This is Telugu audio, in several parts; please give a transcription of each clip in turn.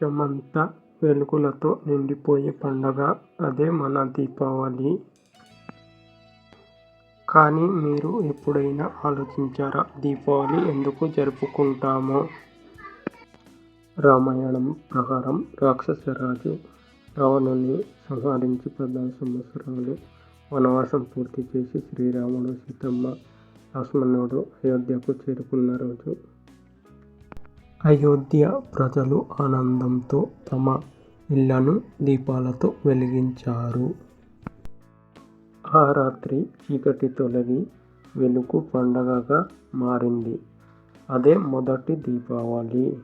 ప్రపంచమంతా వెలుగులతో నిండిపోయే పండగ. అదే మన దీపావళి. కానీ మీరు ఎప్పుడైనా ఆలోచించారా దీపావళి ఎందుకు జరుపుకుంటామో? రామాయణం ప్రకారం రాక్షసరాజు రావణుని సంహరించి పద్నాలుగు సంవత్సరాలు వనవాసం పూర్తి చేసి శ్రీరాముడు సీతమ్మ లక్ష్మణుడు అయోధ్యకు చేరుకున్న రోజు అయోధ్య ప్రజలు ఆనందంతో తమ ఇళ్ళను దీపాలతో వెలిగించారు. ఆ రాత్రి చీకటి తొలగి వెలుగు పండగగా మారింది. అదే మొదటి దీపావళి.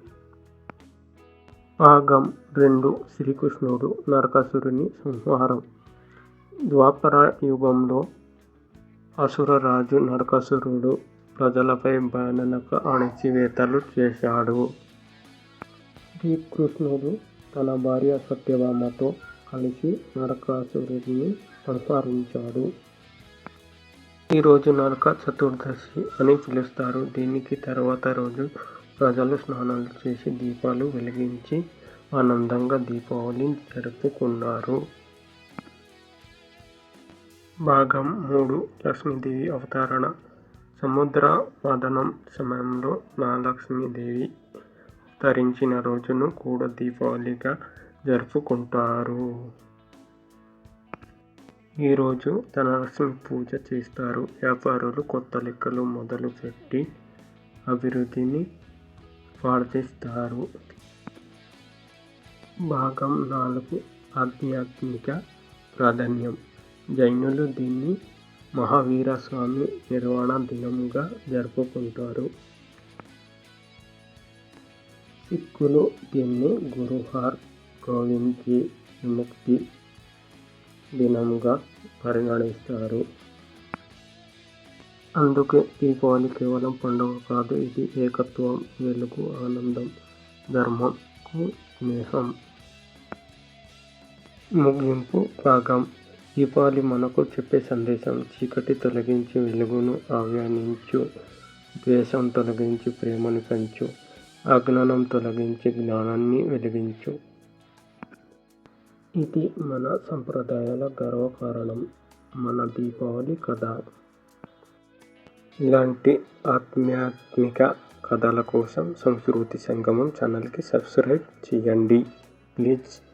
భాగం రెండు శ్రీకృష్ణుడు నరకాసురుని సంహారం. ద్వాపర యుగంలో అసురరాజు నరకాసురుడు ప్రజలపై భయానక అణచివేతలు చేశాడు. శ్రీకృష్ణుడు తన భార్య సత్యభామతో కలిసి నరకాసురుడిని సంహరించాడు. ఈరోజు నరక చతుర్దశి అని పిలుస్తారు. దీనికి తర్వాత రోజు ప్రజలు స్నానాలు చేసి దీపాలు వెలిగించి ఆనందంగా దీపావళి జరుపుకున్నారు. భాగం మూడు. లక్ష్మీదేవి అవతరణ. సముద్ర మదనం సమయంలో మహాలక్ష్మీదేవి అవతరించిన రోజును కూడా దీపావళిగా జరుపుకుంటారు. ఈరోజు ధనలక్ష్మి పూజ చేస్తారు. వ్యాపారులు కొత్త లెక్కలు మొదలుపెట్టి అభివృద్ధిని ప్రార్థిస్తారు భాగం నాలుగు ఆధ్యాత్మిక ప్రాధాన్యం. జైనులు దీన్ని మహావీరస్వామి నిర్వాణ దినంగా జరుపుకుంటారు. సిక్కులు దీన్ని గురు హర్ గోవింద్ జీ విముక్తి దినంగా పరిగణిస్తారు. అందుకే దీపావళి కేవలం పండుగ కాదు ఇది ఏకత్వం వెలుగు ఆనందం ధర్మంకు స్నేహం. ముగింపు భాగం. దీపావళి మనకు చెప్పే సందేశం చీకటి తొలగించి వెలుగును ఆవ్యానించు ద్వేషం తొలగించి ప్రేమను పెంచు అజ్ఞానం తొలగించి జ్ఞానాన్ని వెలిగించు. ఇది మన సంప్రదాయాల గర్వకారణం మన దీపావళి కథ. ఇలాంటి ఆధ్యాత్మిక కథల కోసం సంస్కృతి సంగమం ఛానల్కి సబ్స్క్రైబ్ చేయండి. ప్లీజ్.